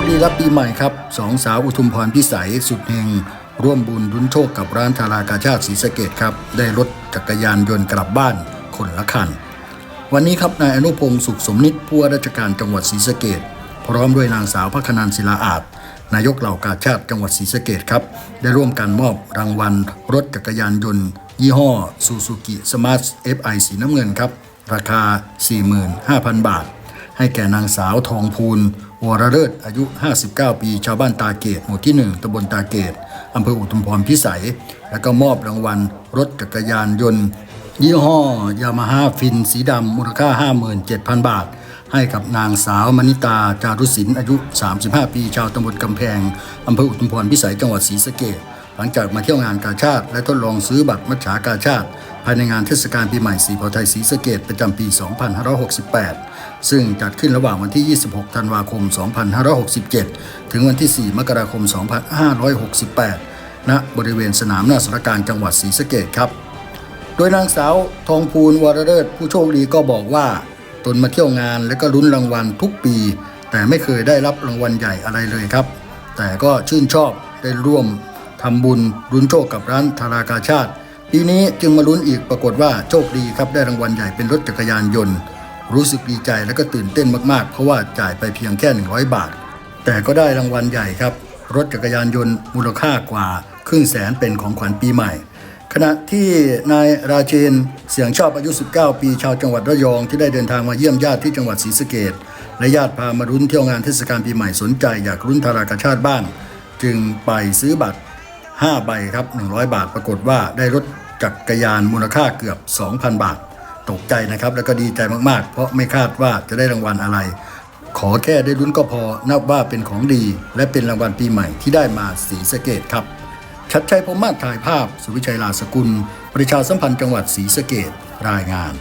คดีรับปีใหม่ครับสองสาวอุทุมพรพิสัยสุดเฮงร่วมบุญรุนโชคกับร้านธารากาชาติศรีสะเกดครับ ได้รถจักรยานยนต์กลับบ้านคนละคัน วันนี้ครับนายอนุพงศ์สุขสมนิตผู้ว่าราชการจังหวัดศรีสะเกดพร้อมด้วยนางสาวพัฒนันศิลาอาจนายกเหล่ากาชาติจังหวัดศรีสะเกดครับได้ร่วมกันมอบรางวัล รถจักรยานยนต์ ยี่ห้อซูซูกิสมาร์ท FI สีน้ำเงินครับราคา 45,000 บาท ให้แก่นางสาวทองพูนวรเลิศอายุ 59 ปี ชาวบ้านตาเกตหมู่ที่ 1ตำบลตาเกตอำเภออุทุมพรพิสัย แล้วก็มอบรางวัล รถจักรยานยนต์ ยี่ห้อยามาฮ่าฟิน สีดำมูลค่า 57,000 บาท ให้กับนางสาวมณิตา จารุศิลป์อายุ 35 ปี ชาวตำบลกำแพงอำเภออุทุมพรพิสัยจังหวัดศรีสะเกษหลังจากมาเที่ยวงานกาชาติ และทดลองซื้อบัตรมัจฉากาชาติ ภายในงานเทศกาลปีใหม่สีเผาไทยศรีสะเกษประจำปี 2568 ซึ่งจัดขึ้นระหว่างวันที่ 26 ธันวาคม 2567 ถึงวันที่ 4 มกราคม 2568 ณ บริเวณสนามหน้าสารการจังหวัดศรีสะเกษครับ โดยนางสาวทองพูนวรเลิศผู้โชคดีก็บอกว่า ตนมาเที่ยวงานและก็ลุ้นรางวัลทุกปี แต่ไม่เคยได้รับรางวัลใหญ่อะไรเลยครับ แต่ก็ชื่นชอบได้ร่วมทำบุญลุ้นโชคกับร้านธารากาชาติ ปีนี้จึงมาลุ้นอีกปรากฏว่าโชคดีครับได้รางวัลใหญ่เป็นรถจักรยานยนต์ รู้สึกดีใจและก็ตื่นเต้นมากๆ เพราะว่าจ่ายไปเพียงแค่ 100 บาท แต่ก็ได้รางวัลใหญ่ครับ รถจักรยานยนต์มูลค่ากว่าครึ่งแสนเป็นของขวัญปีใหม่ ขณะที่นายราเชนเสียงชอบอายุ 19 ปี ชาวจังหวัดระยองที่ได้เดินทางมาเยี่ยมญาติที่จังหวัดศรีสะเกดและญาติพามารุ้นเที่ยวงานเทศกาลปีใหม่สนใจอยากรุ้นธารากชาติบ้างจึงไปซื้อบัตร 5 ใบครับ 100 บาทปรากฏว่าได้รถ จักรยานมูลค่าเกือบ 2,000 บาท ตกใจนะครับ แล้วก็ดีใจมากๆ เพราะไม่คาดว่าจะได้รางวัลอะไร ขอแค่ได้ลุ้นก็พอ นับว่าเป็นของดี และเป็นรางวัลปีใหม่ที่ได้มาสีสะเกตครับ ชัดชัยพรมมาศถ่ายภาพ สุวิชัยลาสกุล ประชาสัมพันธ์จังหวัดศรีสะเกดรายงาน